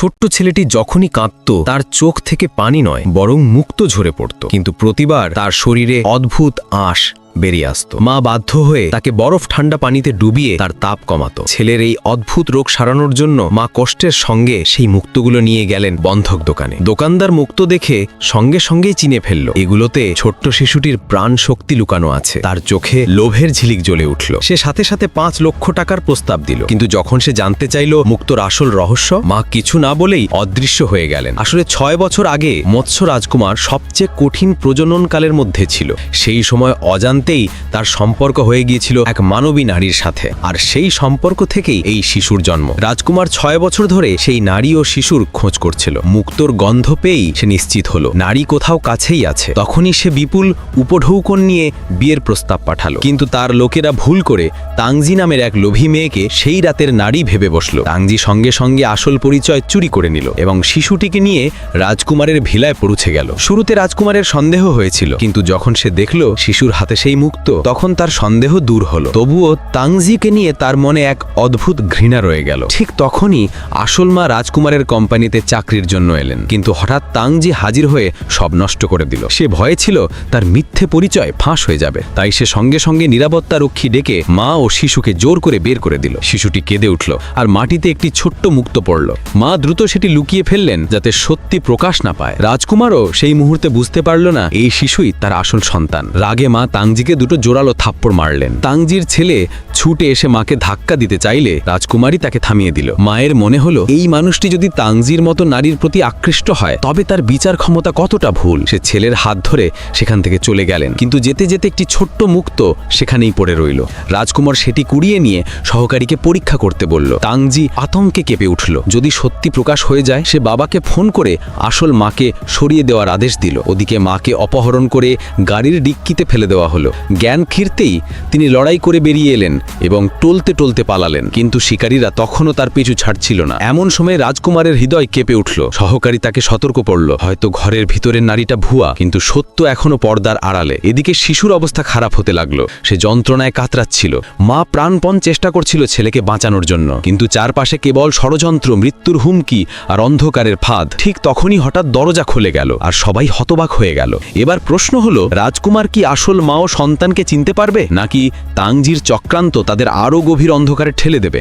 ছোট্ট ছেলেটি যখনই কাঁদত, তার চোখ থেকে পানি নয়, বরং মুক্ত ঝরে পড়ত। কিন্তু প্রতিবার তার শরীরে অদ্ভুত আঁশ বেরিয়ে আসত। মা বাধ্য হয়ে তাকে বরফ ঠান্ডা পানিতে ডুবিয়ে তার তাপ কমাতো। ছেলের এই অদ্ভুত রোগ সারানোর জন্য মা কষ্টের সঙ্গে সেই মুক্তগুলো নিয়ে গেলেন বন্ধক দোকানে। দোকানদার মুক্ত দেখে সঙ্গে সঙ্গেই চিনে ফেলল, এগুলোতে ছোট্ট শিশুটির প্রাণ শক্তি লুকানো আছে। তার চোখে লোভের ঝিলিক জ্বলে উঠল। সে সাথে সাথে পাঁচ লক্ষ টাকার প্রস্তাব দিল। কিন্তু যখন সে জানতে চাইল মুক্তর আসল রহস্য, মা কিছু না বলেই অদৃশ্য হয়ে গেলেন। আসলে ছয় বছর আগে মৎস্য রাজকুমার সবচেয়ে কঠিন প্রজননকালের মধ্যে ছিল। সেই সময় অজান্তেই তার সম্পর্ক হয়ে গিয়েছিল এক মানবী নারীর সাথে। আর সেই সম্পর্ক থেকেই এই শিশুর জন্ম। রাজকুমার ছয় বছর ধরে সেই নারী ও শিশুর খোঁজ করছিল। মুক্তর গন্ধ পেয়েই সে নিশ্চিত হলো। নারী কোথাও কাছেই আছে। তখনই সে বিপুল উপঢৌকন নিয়ে বিয়ের প্রস্তাব পাঠালো। কিন্তু তার লোকেরা ভুল করে তাংজি নামের এক লোভী মেয়েকে সেই রাতের নারী ভেবে বসল। তাংজি সঙ্গে সঙ্গে আসল পরিচয় চুরি করে নিল এবং শিশুটিকে নিয়ে রাজকুমারের ভিলায় পৌঁছে গেল। শুরুতে রাজকুমারের সন্দেহ হয়েছিল, কিন্তু যখন সে দেখল, শিশুর হাতে সেই মুক্ত। তখন তার সন্দেহ দূর হলো। তবুও তাংজিকে নিয়ে তার মনে এক অদ্ভুত ঘৃণা রয়ে গেল। ঠিক তখনই আসল মা রাজকুমারের কোম্পানিতে চাকরির জন্য এলেন। কিন্তু হঠাৎ তাংজি হাজির হয়ে সব নষ্ট করে দিল। সে ভয়ে ছিল, তার মিথ্যে পরিচয় ফাঁস হয়ে যাবে। তাই সে সঙ্গে সঙ্গে নিরাপত্তা রক্ষী ডেকে মা ও শিশুকে জোর করে বের করে দিল। শিশুটি কেঁদে উঠল আর মাটিতে একটি ছোট্ট মুক্ত পড়ল। মা দ্রুত সেটি লুকিয়ে ফেললেন যাতে সত্যি প্রকাশ না পায়। রাজকুমারও সেই মুহূর্তে বুঝতে পারল না, এই শিশুই তার আসল সন্তান। রাগে মা তাংজিকে দুটো জোরালো থাপ্পড় মারলেন। তাংজির ছেলে ছুটে এসে মাকে ধাক্কা দিতে চাইলে রাজকুমারী তাকে থামিয়ে দিল। মায়ের মনে হলো, এই মানুষটি যদি তাংজির মতো নারীর প্রতি আকৃষ্ট হয়, তবে তার বিচার ক্ষমতা কতটা ভুল। সে ছেলের হাত ধরে সেখান থেকে চলে গেলেন, কিন্তু যেতে যেতে একটি ছোট্ট মুক্ত সেখানেই পড়ে রইল। রাজকুমার সেটি কুড়িয়ে নিয়ে সহকারীকে পরীক্ষা করতে বলল। তাংজি আতঙ্কে কেঁপে উঠল। যদি সত্যি প্রকাশ হয়ে যায়, সে বাবাকে ফোন করে আসল মাকে সরিয়ে দেওয়ার আদেশ দিল। ওদিকে মাকে অপহরণ করে গাড়ির ডিক্কিতে ফেলে দেওয়া হলো। জ্ঞান ফিরতেই তিনি লড়াই করে বেরিয়ে এলেন এবং টলতে টলতে পালালেন। কিন্তু শিকারীরা তখনও তার পিছু ছাড়ছিল না। এমন সময় রাজকুমারের হৃদয় কেঁপে উঠল। সহকারী তাকে সতর্ক পড়ল হয়তো ঘরের ভিতরের নারীটা ভুয়া, কিন্তু সত্য এখনও পর্দার আড়ালে। এদিকে শিশুর অবস্থা খারাপ হতে লাগল। সে যন্ত্রণায় কাতরাচ্ছিল। মা প্রাণপণ চেষ্টা করছিল ছেলেকে বাঁচানোর জন্য। কিন্তু চারপাশে কেবল ষড়যন্ত্র, মৃত্যুর হুমকি আর অন্ধকারের ফাঁদ। ঠিক তখনই হঠাৎ দরজা খুলে গেল আর সবাই হতবাক হয়ে গেল। এবার প্রশ্ন হলো, রাজকুমার কি আসল মা ও সন্তানকে চিনতে পারবে? নাকি তাংজির চক্রান্ত তাদের আরও গভীর অন্ধকারে ঠেলে দেবে?